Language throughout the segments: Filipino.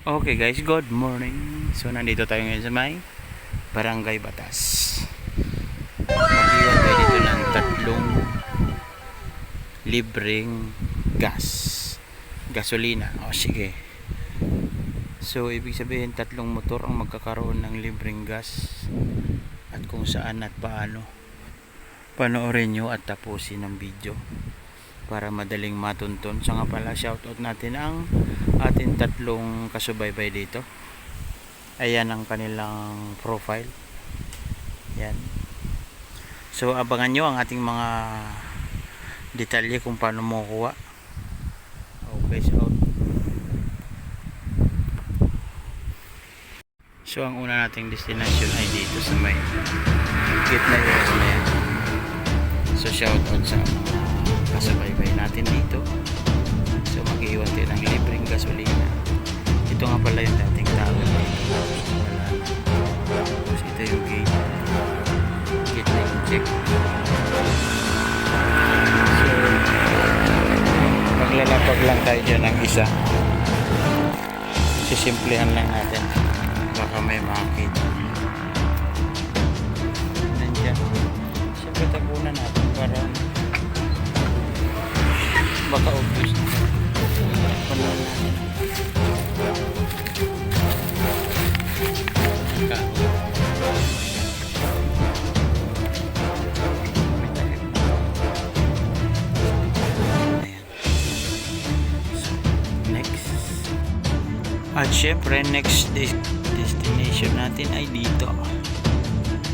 Okay guys, good morning. So nandito tayo ngayon sa may Barangay Batas. Mag-iwan tayo dito ng tatlong libreng gas. Gasolina. O sige. So ibig sabihin tatlong motor ang magkakaroon ng libreng gas at kung saan at paano. Panoorin nyo at tapusin ang video para madaling matuntun. So nga pala, shoutout natin ang ating tatlong kasubaybay dito. Ayan ang kanilang profile. Yan. So abangan nyo ang ating mga detalye kung paano mo kuha. Okay, so So ang una nating destination ay dito sa may gitna area na yan. So shoutout sa mga kasabaybay natin dito. So mag-iwan tayo ng libreng gasolina. Ito nga pala yung dating tao. Wala. Tapos ito yung gate. Gate na yung check. So maglalapag lang tayo dyan ng isa. Sisimplihan lang natin. Baka may makakita. Nandiyan. Siyempre tabunan natin para So, next. At syempre, next des- destination natin ay dito.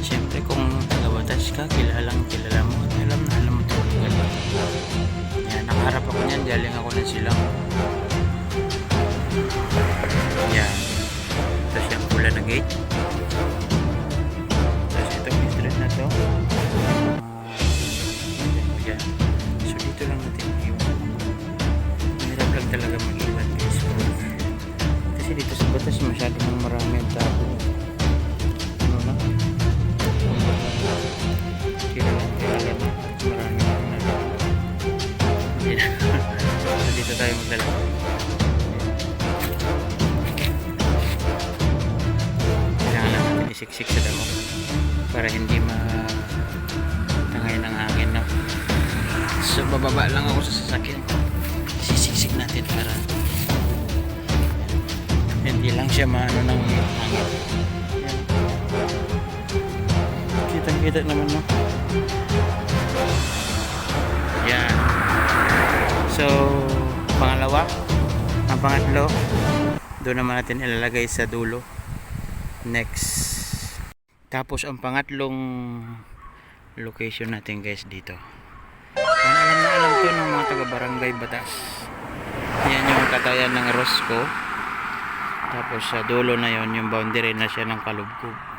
Syempre, kung taga-batas ka, kilalang kilala mo alam na alam mo ito Yan, nakaharap ako niyan, galing ako ng silang. Yan. Tapos yung pula na gate. Tapos itong street na to. Yan. So dito lang natin iwan. Mahirap lang talaga mag-iwan guys. Kasi dito sa batas masyado nang marami ang tao. Ano na? Kilala, tayo magdala. Kailangan lang natin isiksik sa damo para hindi ma tangay ng hangin no? so bababa lang ako sa sasakyan sisiksik natin para hindi lang siya maano ng hangin kitang kita naman no yan so pangalawa ang pangatlo doon naman natin ilalagay sa dulo. Next. Tapos ang pangatlong location natin guys dito. Ang alam na alam to ng mga taga barangay batas yan yung katayan ng Rosco. Tapos sa dulo na yon yung boundary na siya ng Kalubkub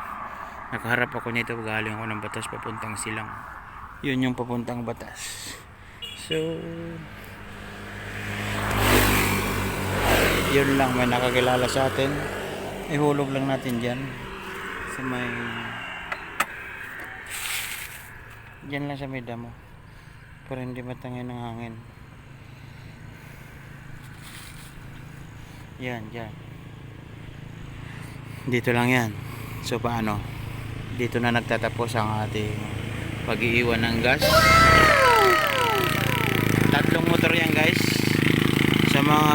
nakaharap ako nito galing ako ng batas papuntang silang. Yun yung papuntang batas. So yun lang may nakakilala sa atin. Ihulog lang natin dyan. Sa may dyan lang sa may damo. Para hindi matangay ng hangin. Yan dyan. Dito lang yan. So paano? Dito na nagtatapos ang ating pag-iiwan ng gas. Tatlong motor yan guys sa mga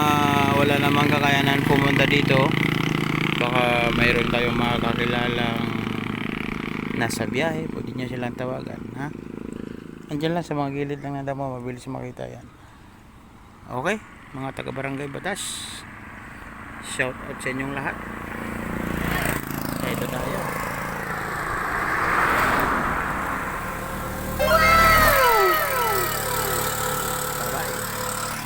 wala namang kakayanan pumunta dito baka mayroon tayong mga kakilalang nasa biyahe pwede nyo silang tawagan ha? Andyan lang sa mga gilid lang na damo mabilis makita yan. Okay mga taga barangay batas shout out sa inyong lahat. Ito tayo